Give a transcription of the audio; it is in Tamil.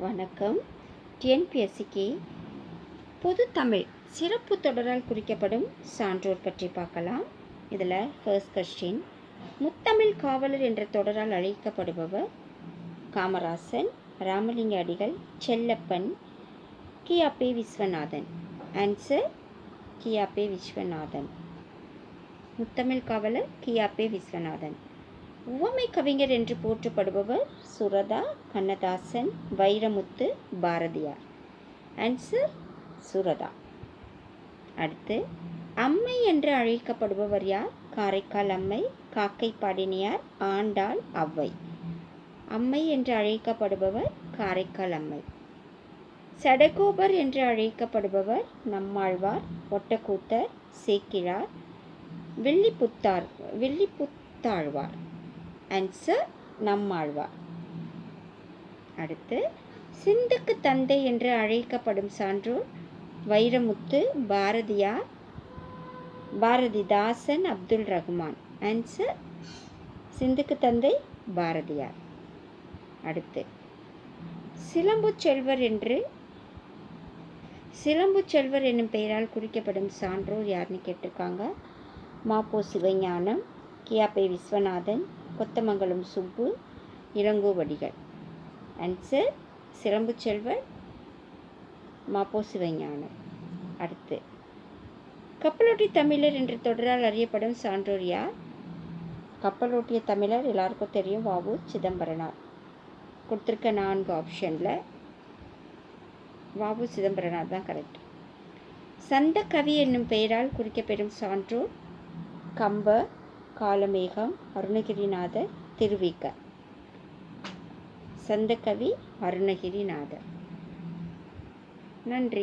வணக்கம். டிஎன்பிஎஸ்சிக்கு பொது தமிழ் சிறப்பு தொடரால் குறிக்கப்படும் சான்றோர் பற்றி பார்க்கலாம். இதில் ஃபர்ஸ்ட் கொஸ்டின் முத்தமிழ் காவலர் என்ற தொடரால் அழைக்கப்படுபவர் காமராசன் ராமலிங்க அடிகள் செல்லப்பன் கியாபே விஸ்வநாதன். ஆன்சர் கியாபே விஸ்வநாதன். முத்தமிழ் காவலர் கியாபே விஸ்வநாதன். உவமை கவிஞர் என்று போற்றப்படுபவர் சுரதா கண்ணதாசன் வைரமுத்து பாரதியார். ஆன்சர் சுரதா. அடுத்து அம்மை என்று அழைக்கப்படுபவர் யார்? காரைக்கால் அம்மை காக்கை பாடினியார் ஆண்டாள் அவ்வை. அம்மை என்று அழைக்கப்படுபவர் காரைக்கால் அம்மை. சடகோபர் என்று அழைக்கப்படுபவர் நம்மாழ்வார் ஒட்டக்கூத்தர் சேக்கிழார் வில்லிபுத்தார் வில்லிபுத்தாழ்வார் ஆன்சர் நம்மாழ்வார் அடுத்து சிந்துக்கு தந்தை என்று அழைக்கப்படும் சான்றோர் வைரமுத்து பாரதியார் பாரதிதாசன் அப்துல் ரஹ்மான் ஆன்சர் சிந்துக்கு தந்தை பாரதியார் அடுத்து சிலம்பு செல்வர் என்று சிலம்பு செல்வர் என்னும் பெயரால் குறிக்கப்படும் சான்றோர் யாருன்னு கேட்டிருக்காங்க? மாப்போ சிவஞானம் கியாபே விஸ்வநாதன் கொத்தமங்கலம் சுப்பு இளங்கோவடிகள் ஆன்சர் சிலம்பு செல்வர் மாப்போ சிவஞானம். அடுத்து கப்பலோட்டி தமிழர் என்று தொடரால் அறியப்படும் சான்றோர் யார் கப்பலோட்டிய தமிழர் எல்லாருக்கும் தெரியும் வாவு சிதம்பரனார். கொடுத்துருக்க நான்கு ஆப்ஷனில் வாவு சிதம்பரனார் தான் கரெக்ட் சந்த கவி என்னும் பெயரால் குறிக்கப்பெறும் சான்றோர் கம்பர் காலமேகம் அருணகிரிநாதர் திருவிக்க சந்தகவி அருணகிரிநாதர் நன்றி.